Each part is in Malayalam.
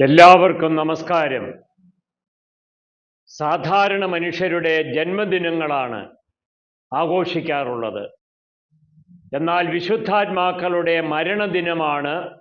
എല്ലാവർക്കും നമസ്കാരം. സാധാരണ മനുഷ്യരുടെ ജന്മദിനങ്ങളാണ് ആഘോഷിക്കാറുള്ളത്. എന്നാൽ വിശുദ്ധാത്മാക്കളുടെ മരണദിനമാണ്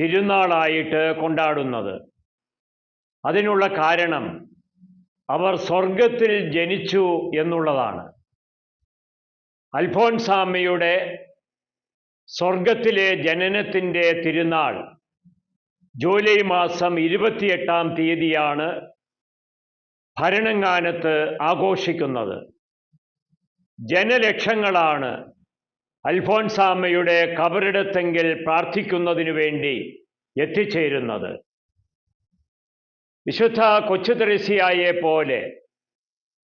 തിരുനാളായിട്ട് കൊണ്ടാടുന്നത്. അതിനുള്ള കാരണം അവർ സ്വർഗത്തിൽ ജനിച്ചു എന്നുള്ളതാണ്. അൽഫോൻസാമ്മയുടെ സ്വർഗത്തിലെ ജനനത്തിന്റെ തിരുനാൾ ജൂലൈ മാസം ഇരുപത്തിയെട്ടാം തീയതിയാണ് ഭരണങ്ങാനത്ത് ആഘോഷിക്കുന്നത്. ജനലക്ഷങ്ങളാണ് അൽഫോൻസാമ്മയുടെ കബറിടത്തെങ്കിൽ പ്രാർത്ഥിക്കുന്നതിനു വേണ്ടി എത്തിച്ചേരുന്നത്. വിശുദ്ധ കൊച്ചു തെരസിയായെ പോലെ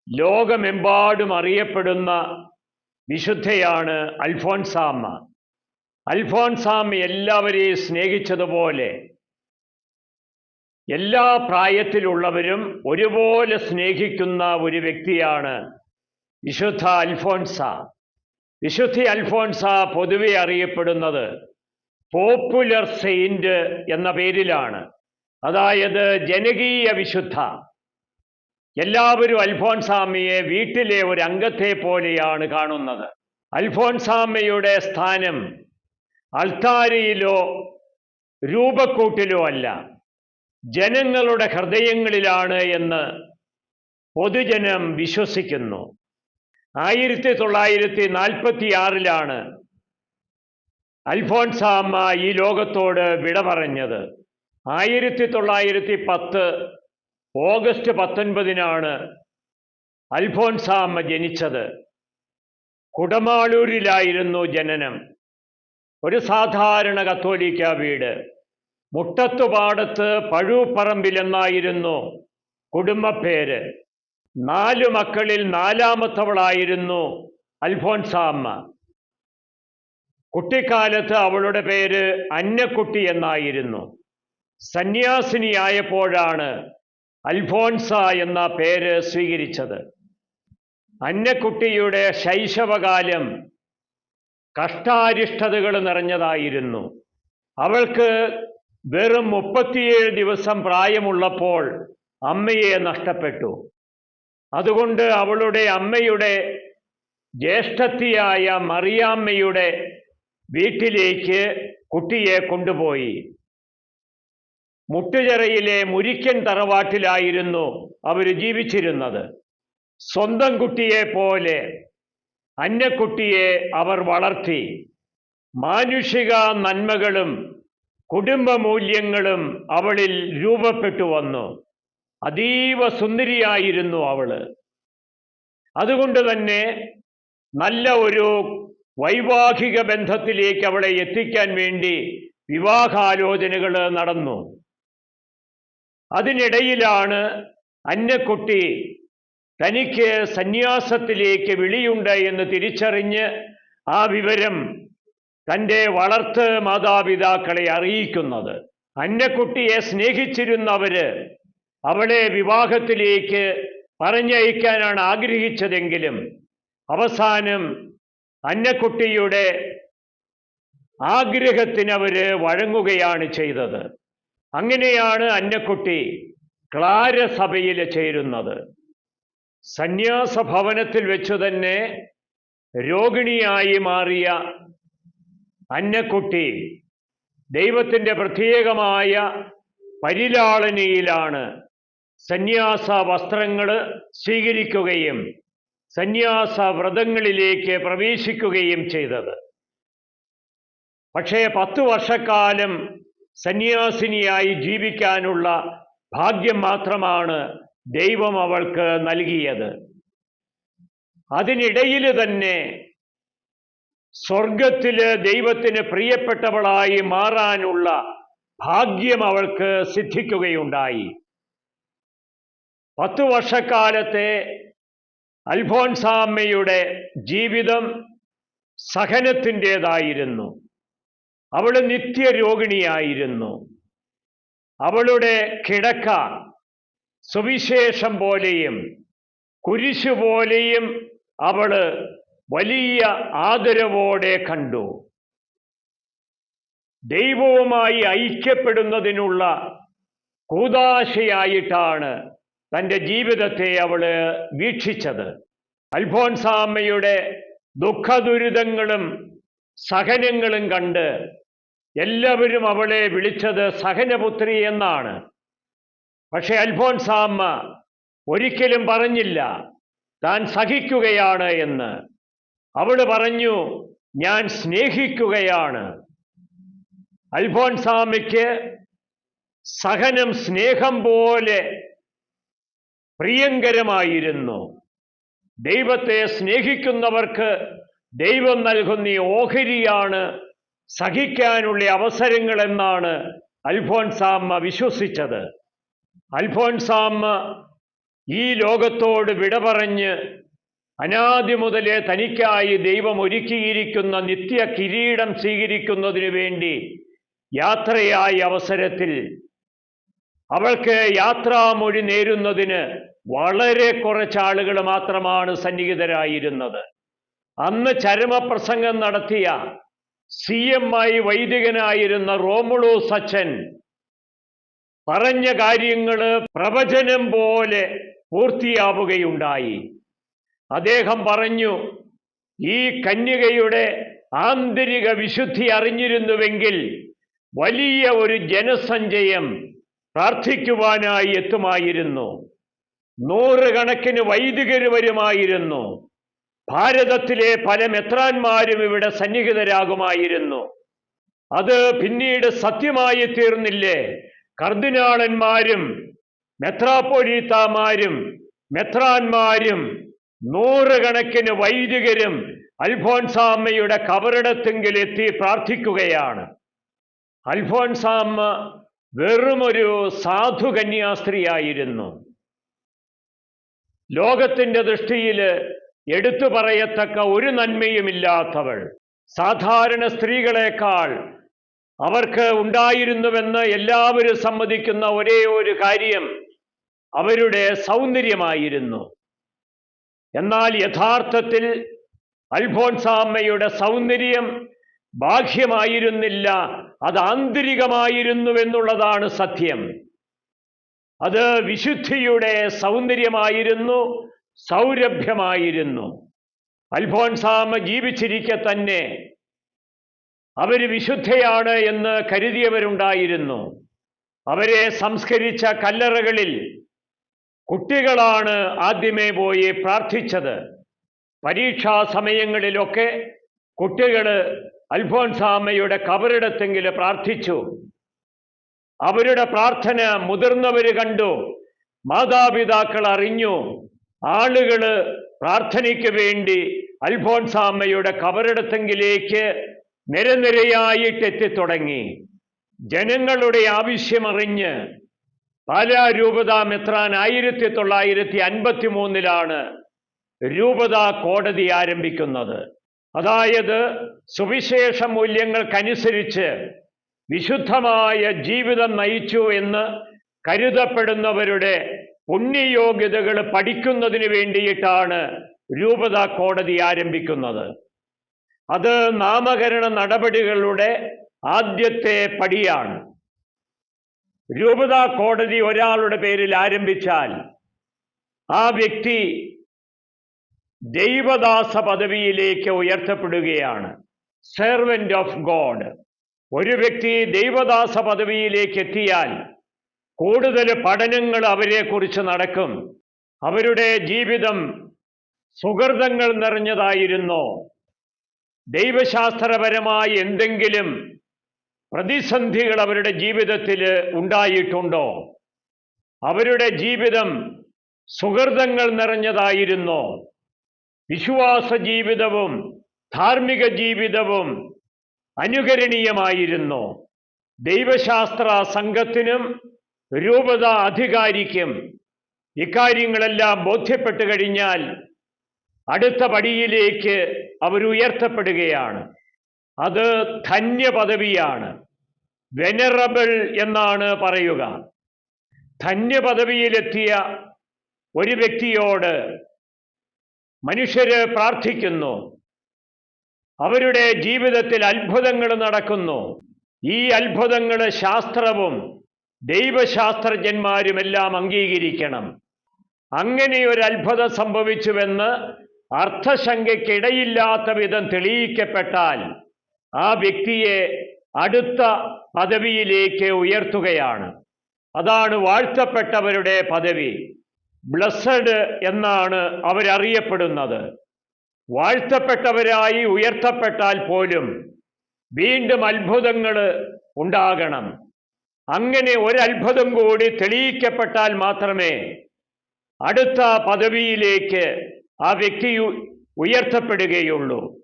ലോകമെമ്പാടും അറിയപ്പെടുന്ന വിശുദ്ധയാണ് അൽഫോൻസാമ്മ. അൽഫോൻസാമ്മ എല്ലാവരെയും സ്നേഹിച്ചതുപോലെ എല്ലാ പ്രായത്തിലുള്ളവരും ഒരുപോലെ സ്നേഹിക്കുന്ന ഒരു വ്യക്തിയാണ് വിശുദ്ധ അൽഫോൻസ വിശുദ്ധി അൽഫോൻസ പൊതുവെ അറിയപ്പെടുന്നത് പോപ്പുലർ സെയിന്റ് എന്ന പേരിലാണ്. അതായത് ജനകീയ വിശുദ്ധ. എല്ലാവരും അൽഫോൻസാമ്മയെ വീട്ടിലെ ഒരു അംഗത്തെ പോലെയാണ് കാണുന്നത്. അൽഫോൻസാമ്മയുടെ സ്ഥാനം അൾത്താരിയിലോ രൂപക്കൂട്ടിലോ അല്ല. ജനങ്ങളുടെ ഹൃദയങ്ങളിലാണ് എന്ന് പൊതുജനം വിശ്വസിക്കുന്നു. ആയിരത്തി തൊള്ളായിരത്തി നാൽപ്പത്തി ആറിലാണ് അൽഫോൻസാമ്മ ഈ ലോകത്തോട് വിട പറഞ്ഞത് ആയിരത്തി തൊള്ളായിരത്തി പത്ത് ഓഗസ്റ്റ് പത്തൊൻപതിനാണ് അൽഫോൻസാമ്മ ജനിച്ചത്. കുടമാളൂരിലായിരുന്നു ജനനം. ഒരു സാധാരണ കത്തോലിക്ക വീട്. മുട്ടത്തുപാടത്ത് പഴൂപ്പറമ്പിലെന്നായിരുന്നു കുടുംബപ്പേര്. നാലു മക്കളിൽ നാലാമത്തവളായിരുന്നു അൽഫോൻസാമ്മ. കുട്ടിക്കാലത്ത് അവളുടെ പേര് അന്നക്കുട്ടി എന്നായിരുന്നു. സന്യാസിനിയായപ്പോഴാണ് അൽഫോൻസ എന്ന പേര് സ്വീകരിച്ചത്. അന്നക്കുട്ടിയുടെ ശൈശവകാലം കഷ്ടാരിഷ്ടതകൾ നിറഞ്ഞതായിരുന്നു. അവൾക്ക് വെറും മുപ്പത്തിയേഴ് ദിവസം പ്രായമുള്ളപ്പോൾ അമ്മയെ നഷ്ടപ്പെട്ടു. അതുകൊണ്ട് അവളുടെ അമ്മയുടെ ജ്യേഷ്ഠത്തിയായ മറിയാമ്മയുടെ വീട്ടിലേക്ക് കുട്ടിയെ കൊണ്ടുപോയി. മുട്ടുചിറയിലെ മുരിക്കൻ തറവാട്ടിലായിരുന്നു അവർ ജീവിച്ചിരുന്നത്. സ്വന്തം കുട്ടിയെ പോലെ അന്യക്കുട്ടിയെ അവർ വളർത്തി. മാനുഷിക നന്മകളും കുടുംബ മൂല്യങ്ങളും അവളിൽ രൂപപ്പെട്ടു വന്നു. അതീവ സുന്ദരിയായിരുന്നു അവൾ. അതുകൊണ്ട് തന്നെ നല്ല ഒരു വൈവാഹിക ബന്ധത്തിലേക്ക് അവളെ എത്തിക്കാൻ വേണ്ടി വിവാഹാലോചനകൾ നടന്നു. അതിനിടയിലാണ് അന്നക്കുട്ടി തനിക്ക് സന്യാസത്തിലേക്ക് വിളിയുണ്ട് എന്ന് തിരിച്ചറിഞ്ഞ് ആ വിവരം തന്റെ വളർത്ത് മാതാപിതാക്കളെ അറിയിക്കുന്നത്. അന്നക്കുട്ടിയെ സ്നേഹിച്ചിരുന്നവര് അവളെ വിവാഹത്തിലേക്ക് പറഞ്ഞയക്കാനാണ് ആഗ്രഹിച്ചതെങ്കിലും അവസാനം അന്നക്കുട്ടിയുടെ ആഗ്രഹത്തിനവര് വഴങ്ങുകയാണ് ചെയ്തത്. അങ്ങനെയാണ് അന്നക്കുട്ടി ക്ലാരസഭയിൽ ചേരുന്നത്. സന്യാസ ഭവനത്തിൽ വെച്ചു തന്നെ രോഗിണിയായി മാറിയ അന്നക്കുട്ടി ദൈവത്തിന്റെ പ്രത്യേകമായ പരിലാളനയിലാണ് സന്യാസ വസ്ത്രങ്ങൾ സ്വീകരിക്കുകയും സന്യാസ വ്രതങ്ങളിലേക്ക് പ്രവേശിക്കുകയും ചെയ്തത്. പക്ഷേ പത്തു വർഷക്കാലം സന്യാസിനിയായി ജീവിക്കാനുള്ള ഭാഗ്യം മാത്രമാണ് ദൈവം അവൾക്ക് നൽകിയത്. അതിനിടയിൽ തന്നെ സ്വർഗത്തിൽ ദൈവത്തിന് പ്രിയപ്പെട്ടവളായി മാറാനുള്ള ഭാഗ്യം അവൾക്ക് സിദ്ധിക്കുകയുണ്ടായി. പത്തു വർഷക്കാലത്തെ അൽഫോൻസാമ്മയുടെ ജീവിതം സഹനത്തിന്റെതായിരുന്നു. അവൾ നിത്യരോഗിണിയായിരുന്നു. അവളുടെ കിടക്ക സുവിശേഷം പോലെയും കുരിശു പോലെയും അവൾ വലിയ ആദരവോടെ കണ്ടു. ദൈവവുമായി ഐക്യപ്പെടുന്നതിനുള്ള കൂതാശയായിട്ടാണ് തന്റെ ജീവിതത്തെ അവൾ വീക്ഷിച്ചത്. അൽഫോൻസാമ്മയുടെ ദുഃഖദുരിതങ്ങളും സഹനങ്ങളും കണ്ട് എല്ലാവരും അവളെ വിളിച്ചത് സഹനപുത്രി എന്നാണ്. പക്ഷെ അൽഫോൻസാമ്മ ഒരിക്കലും പറഞ്ഞില്ല താൻ സഹിക്കുകയാണ് എന്ന്. അവൾ പറഞ്ഞു ഞാൻ സ്നേഹിക്കുകയാണ്. അൽഫോൻസാമയ്ക്ക് സഹനം സ്നേഹം പോലെ പ്രിയങ്കരമായിരുന്നു. ദൈവത്തെ സ്നേഹിക്കുന്നവർക്ക് ദൈവം നൽകുന്ന ഓഹരിയാണ് സഹിക്കാനുള്ള അവസരങ്ങൾ എന്നാണ് അൽഫോൻസാമ്മ വിശ്വസിച്ചത്. അൽഫോൻസാമ്മ ഈ ലോകത്തോട് വിട പറഞ്ഞ് അനാദി മുതലേ തനിക്കായി ദൈവം ഒരുക്കിയിരിക്കുന്ന നിത്യ കിരീടം സ്വീകരിക്കുന്നതിനു വേണ്ടി യാത്രയായ അവസരത്തിൽ അവൾക്ക് യാത്രാമൊഴി നേരുന്നതിന് വളരെ കുറച്ചാളുകൾ മാത്രമാണ് സന്നിഹിതരായിരുന്നത്. അന്ന് ചരമപ്രസംഗം നടത്തിയ സി എം ഐ വൈദികനായിരുന്ന റോമുളു സച്ചൻ പറഞ്ഞ കാര്യങ്ങൾ പ്രവചനം പോലെ പൂർത്തിയാവുകയുണ്ടായി. അദ്ദേഹം പറഞ്ഞു ഈ കന്യകയുടെ ആന്തരിക വിശുദ്ധി അറിഞ്ഞിരുന്നുവെങ്കിൽ വലിയ ഒരു ജനസഞ്ചയം പ്രാർത്ഥിക്കുവാനായി എത്തുമായിരുന്നു. നൂറുകണക്കിന് വൈദികർ വരുമായിരുന്നു. ഭാരതത്തിലെ പല മെത്രാന്മാരും ഇവിടെ സന്നിഹിതരാകുമായിരുന്നു. അത് പിന്നീട് സത്യമായി തീർന്നില്ലേ? കർദിനാളന്മാരും മെത്രാപ്പൊലീത്താമാരും മെത്രാന്മാരും നൂറുകണക്കിന് വൈദികരും അൽഫോൻസാമ്മയുടെ കബറിടത്തെങ്കിൽ എത്തി പ്രാർത്ഥിക്കുകയാണ്. അൽഫോൻസാമ്മ വെറുമൊരു സാധു കന്യാസ്ത്രീയായിരുന്നു. ലോകത്തിന്റെ ദൃഷ്ടിയിൽ എടുത്തു പറയത്തക്ക ഒരു നന്മയുമില്ലാത്തവൾ സാധാരണ സ്ത്രീകളെക്കാൾ അവർക്ക് ഉണ്ടായിരുന്നുവെന്ന് എല്ലാവരും സമ്മതിക്കുന്ന ഒരേ ഒരു കാര്യം അവരുടെ സൗന്ദര്യമായിരുന്നു. എന്നാൽ യഥാർത്ഥത്തിൽ അൽഫോൻസാമ്മയുടെ സൗന്ദര്യം ബാഹ്യമായിരുന്നില്ല അത് ആന്തരികമായിരുന്നുവെന്നുള്ളതാണ് സത്യം. അത് വിശുദ്ധിയുടെ സൗന്ദര്യമായിരുന്നു സൗരഭ്യമായിരുന്നു. അൽഫോൻസാമ ജീവിച്ചിരിക്കെ തന്നെ അവർ വിശുദ്ധയാണ് എന്ന് കരുതിയവരുണ്ടായിരുന്നു. അവരെ സംസ്കരിച്ച കല്ലറകളിൽ കുട്ടികളാണ് ആദ്യമേ പോയി പ്രാർത്ഥിച്ചത്. പരീക്ഷാ സമയങ്ങളിലൊക്കെ കുട്ടികൾ അൽഫോൻസാമ്മയുടെ കബറിടത്തെങ്കിൽ പ്രാർത്ഥിച്ചു. അവരുടെ പ്രാർത്ഥന മുതിർന്നവർ കണ്ടു. മാതാപിതാക്കൾ അറിഞ്ഞു. ആളുകൾ പ്രാർത്ഥനയ്ക്ക് വേണ്ടി അൽഫോൻസാമ്മയുടെ കബറിടത്തെങ്കിലേക്ക് നിരനിരയായിട്ട് എത്തിത്തുടങ്ങി ജനങ്ങളുടെ ആവശ്യമറിഞ്ഞ് പാലാ രൂപത മെത്രാൻ ആയിരത്തി തൊള്ളായിരത്തി അൻപത്തി മൂന്നിലാണ് രൂപത കോടതി ആരംഭിക്കുന്നത്. അതായത് സുവിശേഷ മൂല്യങ്ങൾക്കനുസരിച്ച് വിശുദ്ധമായ ജീവിതം നയിച്ചു എന്ന് കരുതപ്പെടുന്നവരുടെ പുണ്യയോഗ്യതകൾ പഠിക്കുന്നതിന് വേണ്ടിയിട്ടാണ് രൂപത കോടതി ആരംഭിക്കുന്നത്. അത് നാമകരണ നടപടികളുടെ ആദ്യത്തെ പടിയാണ്. രൂപത കോടതി ഒരാളുടെ പേരിൽ ആരംഭിച്ചാൽ ആ വ്യക്തി ദൈവദാസ പദവിയിലേക്ക് ഉയർത്തപ്പെടുകയാണ്. സെർവന്റ് ഓഫ് ഗോഡ് ഒരു വ്യക്തി ദൈവദാസ പദവിയിലേക്ക് എത്തിയാൽ കൂടുതൽ പഠനങ്ങൾ അവരെക്കുറിച്ച് നടക്കും. അവരുടെ ജീവിതം സുഹൃതങ്ങൾ നിറഞ്ഞതായിരുന്നോ. ദൈവശാസ്ത്രപരമായി എന്തെങ്കിലും പ്രതിസന്ധികൾ അവരുടെ ജീവിതത്തിൽ ഉണ്ടായിട്ടുണ്ടോ? അവരുടെ ജീവിതം സുഹൃതങ്ങൾ നിറഞ്ഞതായിരുന്നോ? വിശ്വാസ ജീവിതവും ധാർമ്മിക ജീവിതവും അനുകരണീയമായിരുന്നു? ദൈവശാസ്ത്ര സംഘത്തിനും രൂപത അധികാരിക്കും ഇക്കാര്യങ്ങളെല്ലാം ബോധ്യപ്പെട്ടു കഴിഞ്ഞാൽ അടുത്ത പടിയിലേക്ക് അവരുയർത്തപ്പെടുകയാണ് അത് ധന്യ പദവിയാണ് വെനറബിൾ എന്നാണ് പറയുക. ധന്യ പദവിയിലെത്തിയ ഒരു വ്യക്തിയോട് മനുഷ്യര് പ്രാർത്ഥിക്കുന്നു. അവരുടെ ജീവിതത്തിൽ അത്ഭുതങ്ങൾ നടക്കുന്നു. ഈ അത്ഭുതങ്ങൾ ശാസ്ത്രവും ദൈവശാസ്ത്രജ്ഞന്മാരുമെല്ലാം അംഗീകരിക്കണം. അങ്ങനെ ഒരു അത്ഭുതം സംഭവിച്ചുവെന്ന് അർത്ഥശങ്കയ്ക്കിടയില്ലാത്ത വിധം തെളിയിക്കപ്പെട്ടാൽ ആ വ്യക്തിയെ അടുത്ത പദവിയിലേക്ക് ഉയർത്തുകയാണ്. അതാണ് വാഴ്ത്തപ്പെട്ടവരുടെ പദവി. ബ്ലസ്സഡ് എന്നാണ് അവരറിയപ്പെടുന്നത്. വാഴ്ത്തപ്പെട്ടവരായി ഉയർത്തപ്പെട്ടാൽ പോലും വീണ്ടും അത്ഭുതങ്ങൾ ഉണ്ടാകണം. അങ്ങനെ ഒരത്ഭുതം കൂടി തെളിയിക്കപ്പെട്ടാൽ മാത്രമേ അടുത്ത പദവിയിലേക്ക് ആ വ്യക്തി ഉയർത്തപ്പെടുകയുള്ളൂ.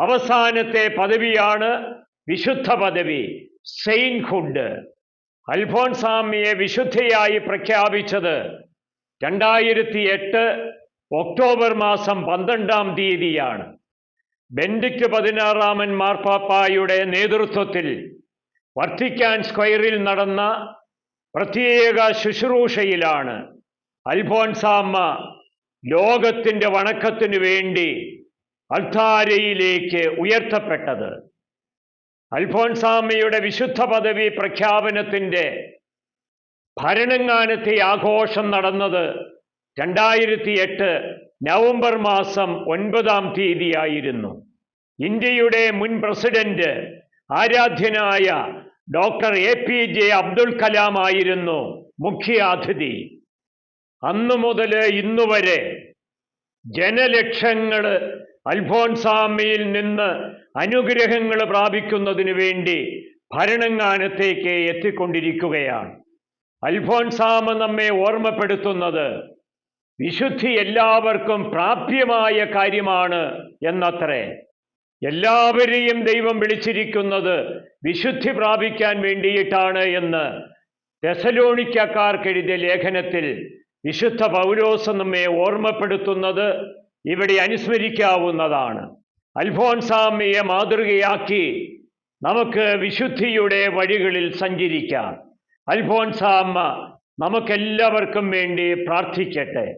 അവസാനത്തെ പദവിയാണ് വിശുദ്ധ പദവി സെയിൻഹുഡ് അൽഫോൺസാമിയെ വിശുദ്ധയായി പ്രഖ്യാപിച്ചത് രണ്ടായിരത്തി എട്ട് ഒക്ടോബർ മാസം പന്ത്രണ്ടാം തീയതിയാണ്. ബെൻഡിക്ട് പതിനാറാമൻ മാർപ്പാപ്പായുടെ നേതൃത്വത്തിൽ വർത്തിക്കാൻ സ്ക്വയറിൽ നടന്ന പ്രത്യേക ശുശ്രൂഷയിലാണ് അൽഫോൻസാമ്മ ലോകത്തിന്റെ വണക്കത്തിനു വേണ്ടി അൾത്താരയിലേക്ക് ഉയർത്തപ്പെട്ടത്. അൽഫോൻസാമ്മയുടെ വിശുദ്ധ പദവി പ്രഖ്യാപനത്തിന്റെ ഭരണങ്ങാനത്തെ ആഘോഷം നടന്നത് രണ്ടായിരത്തി എട്ട് നവംബർ മാസം ഒൻപതാം തീയതിയായിരുന്നു. ഇന്ത്യയുടെ മുൻ പ്രസിഡന്റ് ആരാധ്യനായ doctor A P J Abdul Kalam ആയിരുന്നു മുഖ്യ അതിഥി. അന്നു മുതൽ ഇന്നുവരെ ജനലക്ഷങ്ങൾ അൽഫോൻസാമയിൽ നിന്ന് അനുഗ്രഹങ്ങൾ പ്രാപിക്കുന്നതിന് വേണ്ടി ഭരണങ്ങാനത്തേക്ക് എത്തിക്കൊണ്ടിരിക്കുകയാണ്. അൽഫോൺസാമ നമ്മെ ഓർമ്മപ്പെടുത്തുന്നത് വിശുദ്ധി എല്ലാവർക്കും പ്രാപ്യമായ കാര്യമാണ് എന്നത്രേ. എല്ലാവരെയും ദൈവം വിളിച്ചിരിക്കുന്നത് വിശുദ്ധി പ്രാപിക്കാൻ വേണ്ടിയിട്ടാണ് എന്ന് തെസലോണിക്കക്കാർക്കെഴുതിയ ലേഖനത്തിൽ വിശുദ്ധ പൗലോസ് നമ്മെ ഓർമ്മപ്പെടുത്തുന്നത് ഇവിടെ അനുസ്മരിക്കാവുന്നതാണ്. അൽഫോൻസാമ്മയെ മാതൃകയാക്കി നമുക്ക് വിശുദ്ധിയുടെ വഴികളിൽ സഞ്ചരിക്കാം. അൽഫോൻസാമ്മ നമുക്കെല്ലാവർക്കും വേണ്ടി പ്രാർത്ഥിക്കട്ടെ.